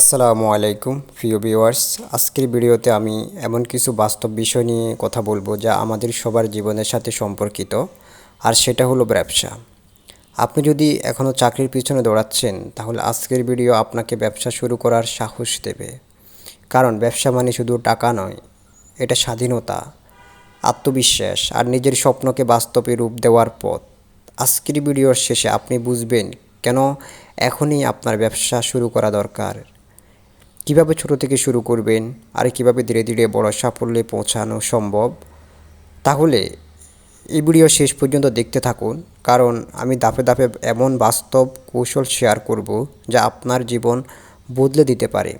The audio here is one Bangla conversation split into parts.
আসসালামু আলাইকুম, প্রিয় ভিউয়ার্স। আজকের ভিডিওতে আমি এমন কিছু বাস্তব বিষয় নিয়ে কথা বলব যা আমাদের সবার জীবনের সাথে সম্পর্কিত, আর সেটা হলো ব্যবসা। আপনি যদি এখনও চাকরির পিছনে দৌড়াচ্ছেন, তাহলে আজকের ভিডিও আপনাকে ব্যবসা শুরু করার সাহস দেবে। কারণ ব্যবসা মানে শুধু টাকা নয়, এটা স্বাধীনতা, আত্মবিশ্বাস, আর নিজের স্বপ্নকে বাস্তবে রূপ দেওয়ার পথ। আজকের ভিডিওর শেষে আপনি বুঝবেন কেন এখনই আপনার ব্যবসা শুরু করা দরকার। কীভাবে ছোট থেকে শুরু করবেন আর কীভাবে ধীরে ধীরে বড় সাফল্যে পৌঁছানো সম্ভব? তাহলে এই ভিডিও শেষ পর্যন্ত দেখতে থাকুন, কারণ আমি ধাপে ধাপে এমন বাস্তব কৌশল শেয়ার করব যা আপনার জীবন বদলে দিতে পারে।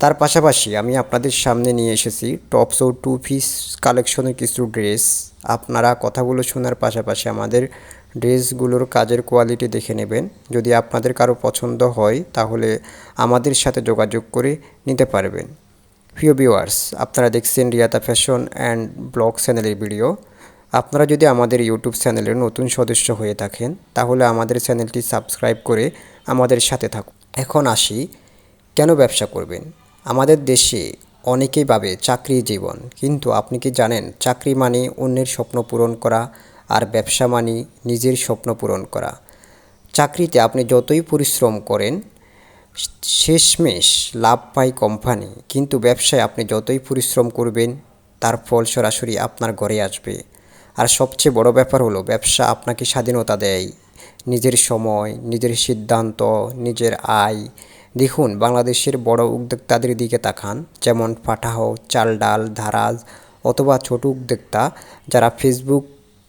তার পাশাপাশি আমি আপনাদের সামনে নিয়ে এসেছি টপস ও টু পিস কালেকশনের কিছু ড্রেস। আপনারা কথাগুলো শোনার পাশাপাশি আমাদের ড্রেসগুলোর কাজের কোয়ালিটি দেখে নেবেন। যদি আপনাদের কারও পছন্দ হয়, তাহলে আমাদের সাথে যোগাযোগ করে নিতে পারবেন। প্রিয় ভিউয়ার্স আপনারা দেখছেন রিয়াতা ফ্যাশন অ্যান্ড ব্লগ চ্যানেলের ভিডিও আপনারা যদি আমাদের ইউটিউব চ্যানেলের নতুন সদস্য হয়ে থাকেন, তাহলে আমাদের চ্যানেলটি সাবস্ক্রাইব করে আমাদের সাথে থাকুন। এখন আসি, কেন ব্যবসা করবেন? আমাদের দেশে অনেকেই ভাবে চাকরি জীবন, কিন্তু আপনি কি জানেন, চাকরি মানে অন্যের স্বপ্ন পূরণ করা আর ব্যবসা মানে নিজের স্বপ্ন পূরণ করা। চাকরিতে আপনি যতই পরিশ্রম করেন, শেষমেশ লাভ পায় কোম্পানি কিন্তু ব্যবসায় আপনি যতই পরিশ্রম করবেন, তার ফল সরাসরি আপনার ঘরে আসবে। আর সবচেয়ে বড় ব্যাপার হলো, ব্যবসা আপনাকে স্বাধীনতা দেয়। নিজের সময়, নিজের সিদ্ধান্ত, নিজের আয়। দেখুন, বাংলাদেশের বড় উদ্যোক্তাদের দিকে তাকান, যেমন পাঠাহ চাল ডাল, ধারাজ, অথবা ছোট উদ্যোক্তা যারা ফেসবুক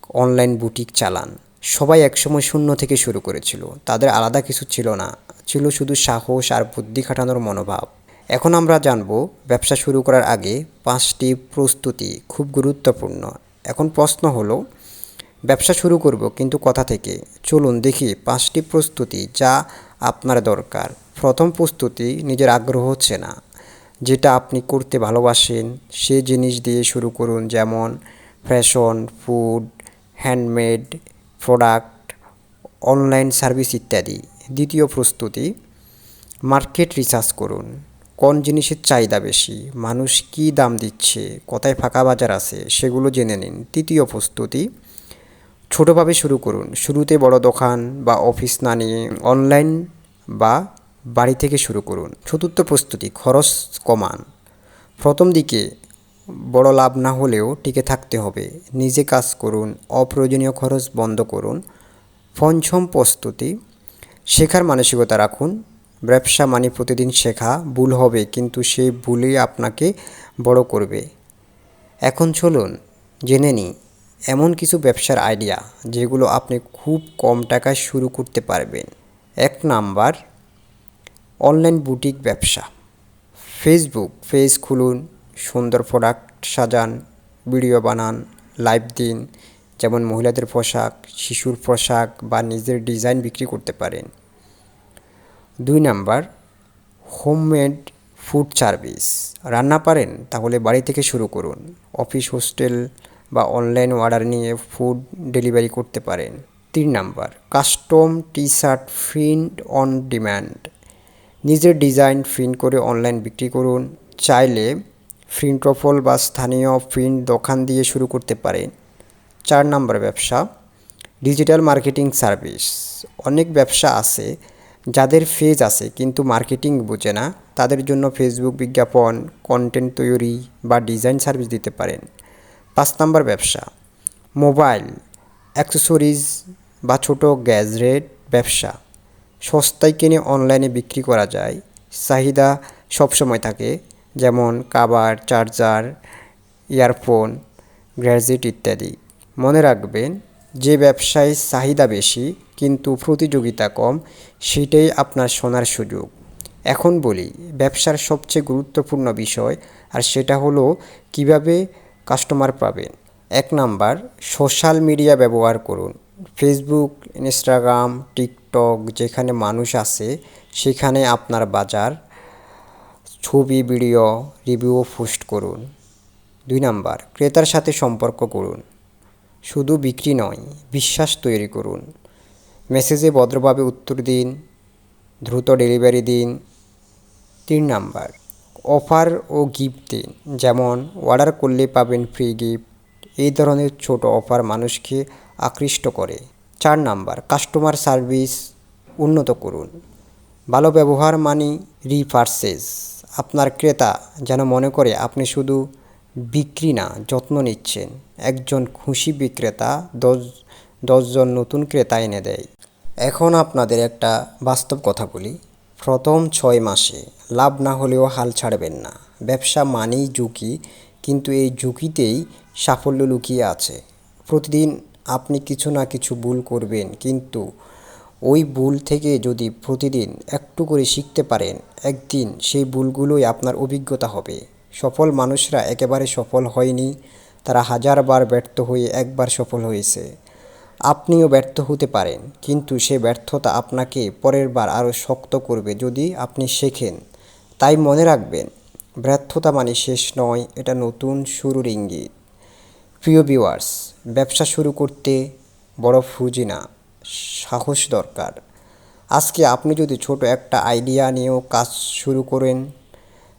অনলাইন বুটিক চালান। সবাই একসময় শূন্য থেকে শুরু করেছিল। তাদের আলাদা কিছু ছিল না। ছিল শুধু সাহস আর বুদ্ধি খাটানোর মনোভাব। এখন আমরা জানব, ব্যবসা শুরু করার আগে পাঁচটি প্রস্তুতি খুব গুরুত্বপূর্ণ। এখন প্রশ্ন হলো, ব্যবসা শুরু করব কিন্তু কথা থেকে? চলুন দেখি পাঁচটি প্রস্তুতি যা আপনার দরকার। প্রথম প্রস্তুতি, নিজের আগ্রহ হচ্ছে না। যেটা আপনি করতে ভালোবাসেন, সে জিনিস দিয়ে শুরু করুন যেমন fashion food handmade product, online service ইত্যাদি। দ্বিতীয় প্রস্তুতি, মার্কেট রিসার্চ করুন। কোন জিনিসের চাহিদা বেশি? মানুষ কী দাম দিচ্ছে? কোথায় ফাঁকা বাজার আছে? সেগুলো জেনে নিন। তৃতীয় প্রস্তুতি, ছোটোভাবে শুরু করুন। শুরুতে বড় দোকান বা অফিস না নিয়ে অনলাইন বা বাড়ি থেকে শুরু করুন। চতুর্থ প্রস্তুতি, খরচ কমান। প্রথম দিকে বড় লাভ না হলেও টিকে থাকতে হবে। নিজে কাজ করুন, অপ্রয়োজনীয় খরচ বন্ধ করুন, পঞ্চম প্রস্তুতি, শেখার মানসিকতা রাখুন। ব্যবসা মানে প্রতিদিন শেখা, ভুল হবে কিন্তু সেই ভুলই আপনাকে বড় করবে। এখন চলুন জেনে নিই, এমন কিছু ব্যবসার আইডিয়া যেগুলো আপনি খুব কম টাকায় শুরু করতে পারবেন। এক নাম্বার, অনলাইন বুটিক ব্যবসা। ফেসবুক পেজ খুলুন সুন্দর প্রোডাক্ট সাজান ভিডিও বানান লাইভ দিন। যেমন মহিলাদের পোশাক, শিশুর পোশাক বা নিজের ডিজাইন বিক্রি করতে পারেন। দুই নাম্বার হোমমেড ফুড সার্ভিস রান্না পারেন, তাহলে বাড়ি থেকে শুরু করুন। অফিস হোস্টেল বা অনলাইন অর্ডার নিয়ে ফুড ডেলিভারি করতে পারেন। তিন number custom T shirt print on demand নিজের ডিজাইন প্রিন্ট করে অনলাইন বিক্রি করুন। চাইলে প্রিন্টফল বা স্থানীয় প্রিন্ট দোকান দিয়ে শুরু করতে পারেন চার নম্বর ব্যবসা, ডিজিটাল মার্কেটিং সার্ভিস। অনেক ব্যবসা আছে যাদের ফেজ আছে কিন্তু মার্কেটিং বোঝে না। তাদের জন্য ফেসবুক বিজ্ঞাপন, কন্টেন্ট তৈরি বা ডিজাইন সার্ভিস দিতে পারেন। পাঁচ নম্বর ব্যবসা, মোবাইল, অ্যাক্সেসরিজ বা ছোটো গ্যাজেট ব্যবসা। সস্তায় কিনে অনলাইনে বিক্রি করা যায়। চাহিদা সবসময় থাকে। যেমন কাবার, চার্জার, ইয়ারফোন, গ্যাজেট ইত্যাদি। মনে রাখবেন, যে ব্যবসায় চাহিদা বেশি কিন্তু প্রতিযোগিতা কম, সেটাই আপনার শোনার সুযোগ। এখন বলি, ব্যবসার সবচেয়ে গুরুত্বপূর্ণ বিষয়, আর সেটা হলো কীভাবে কাস্টমার পাবেন। এক নাম্বার, সোশ্যাল মিডিয়া ব্যবহার করুন। ফেসবুক, ইনস্টাগ্রাম, টিকটক যেখানে মানুষ আছে, সেখানে আপনার বাজার ছবি, ভিডিও, রিভিউ পোস্ট করুন। দুই নাম্বার, ক্রেতার সাথে সম্পর্ক করুন। শুধু বিক্রি নয়, বিশ্বাস তৈরি করুন। মেসেজে ভদ্রভাবে উত্তর দিন, দ্রুত ডেলিভারি দিন। তিন নাম্বার, অফার ও গিফট দিন, যেমন অর্ডার করলে পাবেন ফ্রি গিফট এই ধরনের ছোট অফার মানুষকে আকৃষ্ট করে। চার নাম্বার কাস্টমার সার্ভিস উন্নত করুন। ভালো ব্যবহার মানি রিপার্সেস আপনার ক্রেতা যেন মনে করে আপনি শুধু বিক্রি না, যত্ন নিচ্ছেন। একজন খুশি বিক্রেতা দশ, দশজন নতুন ক্রেতা এনে দেয়। এখন আপনাদের একটা বাস্তব কথা বলি। প্রথম ছয় মাসে লাভ না হলেও হাল ছাড়বেন না। ব্যবসা মানেই ঝুঁকি, কিন্তু এই ঝুঁকিতেই সাফল্য লুকিয়ে আছে। প্রতিদিন আপনি কিছু না কিছু ভুল করবেন, কিন্তু ওই ভুল থেকে যদি প্রতিদিন একটু করে শিখতে পারেন, একদিন সেই ভুলগুলোই আপনার অভিজ্ঞতা হবে। সফল মানুষরা একেবারে সফল হয়নি, তারা হাজারবার ব্যর্থ হয়ে একবার সফল হয়েছে। আপনিও ব্যর্থ হতে পারেন, কিন্তু সে ব্যর্থতা আপনাকে পরের বার আরও শক্ত করবে যদি আপনি শেখেন। তাই মনে রাখবেন, ব্যর্থতা মানে শেষ নয়, এটা নতুন শুরুর ইঙ্গিত। প্রিয় ভিউয়ার্স ব্যবসা শুরু করতে বড় ফুজি না। সাহস দরকার। আজকে আপনি যদি ছোট একটা আইডিয়া নিয়েও কাজ শুরু করেন,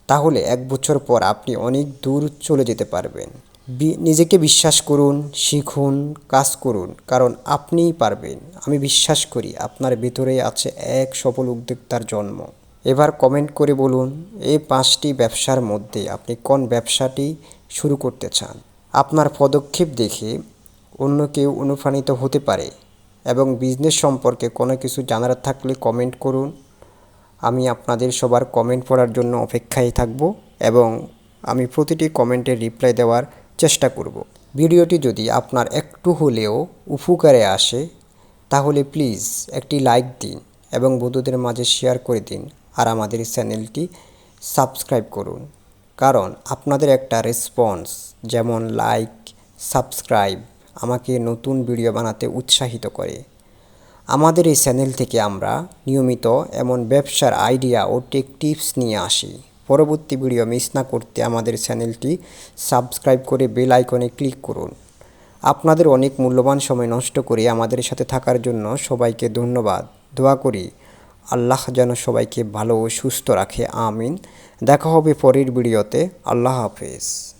তাহলে এক বছর পর আপনি অনেক দূর চলে যেতে পারবেন। নিজেকে বিশ্বাস করুন, শিখুন, কাজ করুন, কারণ আপনিই পারবেন। আমি বিশ্বাস করি আপনার ভিতরে আছে এক সফল উদ্যোক্তার জন্ম। এবার কমেন্ট করে বলুন এই পাঁচটি ব্যবসার মধ্যে আপনি কোন ব্যবসাটি শুরু করতে চান? আপনার পদক্ষেপ দেখে অন্য কেউ অনুপ্রাণিত হতে পারে। এবং বিজনেস সম্পর্কে কোনো কিছু জানার থাকলে কমেন্ট করুন। আমি আপনাদের সবার কমেন্ট পড়ার জন্য অপেক্ষায় থাকব এবং আমি প্রতিটি কমেন্টের রিপ্লাই দেওয়ার চেষ্টা করব। ভিডিওটি যদি আপনার একটু হলেও উপকারে আসে, তাহলে প্লিজ একটি লাইক দিন এবং বন্ধুদের মাঝে শেয়ার করে দিন আর আমাদের চ্যানেলটি সাবস্ক্রাইব করুন। কারণ আপনাদের একটা রেসপন্স যেমন লাইক সাবস্ক্রাইব আমাকে নতুন ভিডিও বানাতে উৎসাহিত করে। আমাদের এই চ্যানেল থেকে আমরা নিয়মিত এমন ব্যবসার আইডিয়া ও টেক টিপস নিয়ে আসি। পরবর্তী ভিডিও মিস না করতে আমাদের চ্যানেলটি সাবস্ক্রাইব করে বেল আইকনে ক্লিক করুন। আপনাদের অনেক মূল্যবান সময় নষ্ট করে আমাদের সাথে থাকার জন্য সবাইকে ধন্যবাদ। দোয়া করি, আল্লাহ যেন সবাইকে ভালো ও সুস্থ রাখে। আমিন। দেখা হবে পরের ভিডিওতে। আল্লাহ হাফেজ।